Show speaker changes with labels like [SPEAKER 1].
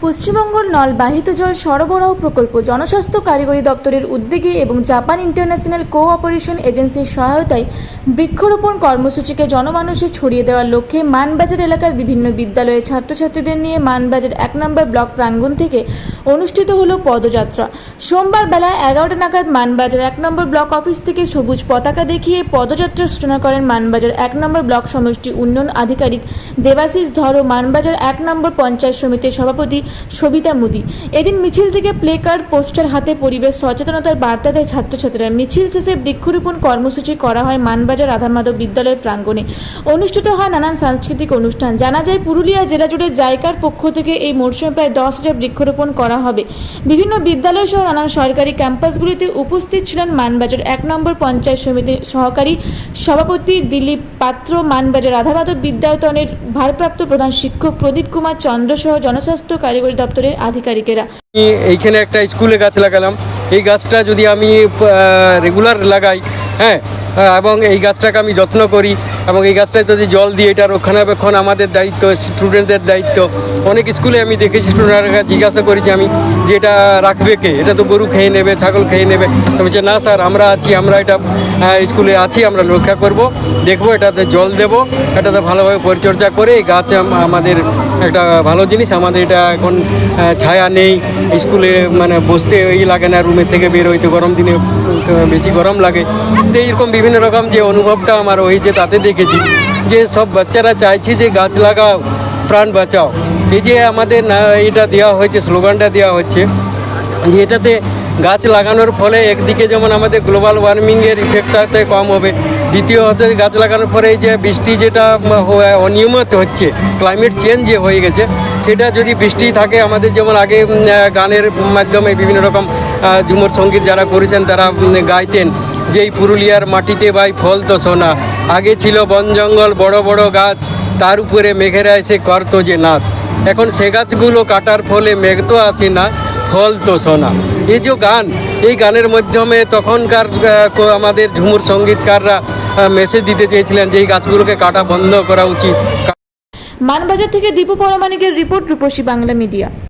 [SPEAKER 1] পশ্চিমবঙ্গের নলবাহিত জল সরবরাহ প্রকল্প জনস্বাস্থ্য কারিগরি দপ্তরের উদ্যোগে এবং জাপান ইন্টারন্যাশনাল কোঅপারেশন এজেন্সির সহায়তায় বৃক্ষরোপণ কর্মসূচিকে জনমানুষে ছড়িয়ে দেওয়ার লক্ষ্যে মানবাজার এলাকার বিভিন্ন বিদ্যালয়ের ছাত্রছাত্রীদের নিয়ে মানবাজার এক নম্বর ব্লক প্রাঙ্গণ থেকে অনুষ্ঠিত হলো পদযাত্রা। সোমবার বেলা এগারোটা নাগাদ মানবাজার এক নম্বর ব্লক অফিস থেকে সবুজ পতাকা দেখিয়ে পদযাত্রার সূচনা করেন মানবাজার এক নম্বর ব্লক সমষ্টি উন্নয়ন আধিকারিক দেবাশিস ধর মানবাজার এক নম্বর পঞ্চায়েত সমিতির সভাপতি সবিতা মুদি। এদিন মিছিল থেকে প্লে কার্ড পোস্টার হাতে পরিবেশ সচেতনতার বার্তা দেয় ছাত্রছাত্রীরা। মিছিল শেষে বৃক্ষরোপণ কর্মসূচি করা হয় মানবাজার রাধামাধব বিদ্যালয়ের প্রাঙ্গণে। অনুষ্ঠিত হয় নানান সাংস্কৃতিক অনুষ্ঠান। জানা যায়, পুরুলিয়া জেলা জুড়ে জায়কার পক্ষ থেকে এই মরশুমে প্রায় দশ হাজার বৃক্ষরোপণ করা হবে। বিভিন্ন বিদ্যালয় সহ নানান সরকারি ক্যাম্পাসগুলিতে উপস্থিত ছিলেন মানবাজার এক নম্বর পঞ্চায়েত সমিতির সহকারী সভাপতি দিলীপ পাত্র, মানবাজার রাধামাধব বিদ্যায়তনের ভারপ্রাপ্ত প্রধান শিক্ষক প্রদীপ কুমার চন্দ্র সহ জনস্বাস্থ্য কারিগরি দপ্তরের আধিকারিকেরা।
[SPEAKER 2] এইখানে একটা স্কুলে গাছ লাগালাম। এই গাছটা যদি আমি রেগুলার লাগাই হ্যাঁ এবং এই গাছটাকে আমি যত্ন করি, এবং এই গাছটায় যদি জল দিই এটা রক্ষণাবেক্ষণ আমাদের দায়িত্ব স্টুডেন্টদের দায়িত্ব। অনেক স্কুলে আমি দেখেছি স্টুডেন্টরা জিজ্ঞাসা করেছি আমি, যে এটা রাখবে কে? এটা তো গরু খেয়ে নেবে, ছাগল খেয়ে নেবে। বলছে, না স্যার, আমরা আছি, আমরা এটা স্কুলে আছি, আমরা রক্ষা করব। দেখব, এটাতে জল দেবো, এটাতে ভালোভাবে পরিচর্যা করে এই গাছ আমাদের একটা ভালো জিনিস, আমাদের এটা এখন ছায়া নেই, স্কুলে মানে বসতে এই লাগে না, রুমের থেকে বের হইতে গরম দিনে বেশি গরম লাগে। তো এইরকম বিভিন্ন রকম যে অনুভবটা আমার হয়েছে, তাতে দেখেছি যে সব বাচ্চারা চাইছে যে গাছ লাগাও, প্রাণ বাঁচাও। এই যে আমাদের না, এটা দেওয়া হয়েছে, স্লোগানটা দেওয়া হচ্ছে, যে এটাতে গাছ লাগানোর ফলে একদিকে যেমন আমাদের গ্লোবাল ওয়ার্মিংয়ের ইফেক্টটাতে কম হবে দ্বিতীয় হচ্ছে গাছ লাগানোর পরে যে বৃষ্টি যেটা অনিয়মিত হচ্ছে ক্লাইমেট চেঞ্জ যে হয়ে গেছে, সেটা যদি বৃষ্টি থাকে, আমাদের যেমন আগে গানের মাধ্যমে বিভিন্ন রকম ঝুমুর সংগীত যারা করেছেন, তারা গাইতেন। যে পুরুলিয়ার মাটিতে বাই ফল তো সোনা, আগে ছিল বন জঙ্গল, বড় বড় গাছ, তার উপরে মেঘেরা এসে করতো যে নাচ এখন সে গাছগুলো কাটার ফলে মেঘ তো আসে না, ফল তো শোনা এই যে গান, এই গানের মাধ্যমে তখনকার আমাদের ঝুমুর সঙ্গীতকাররা মেসেজ দিতে চেয়েছিলেন যে এই গাছগুলোকে কাটা বন্ধ করা উচিত।
[SPEAKER 1] মানবাজার থেকে দীপু পরমাণিকের রিপোর্ট রূপসী বাংলা মিডিয়া।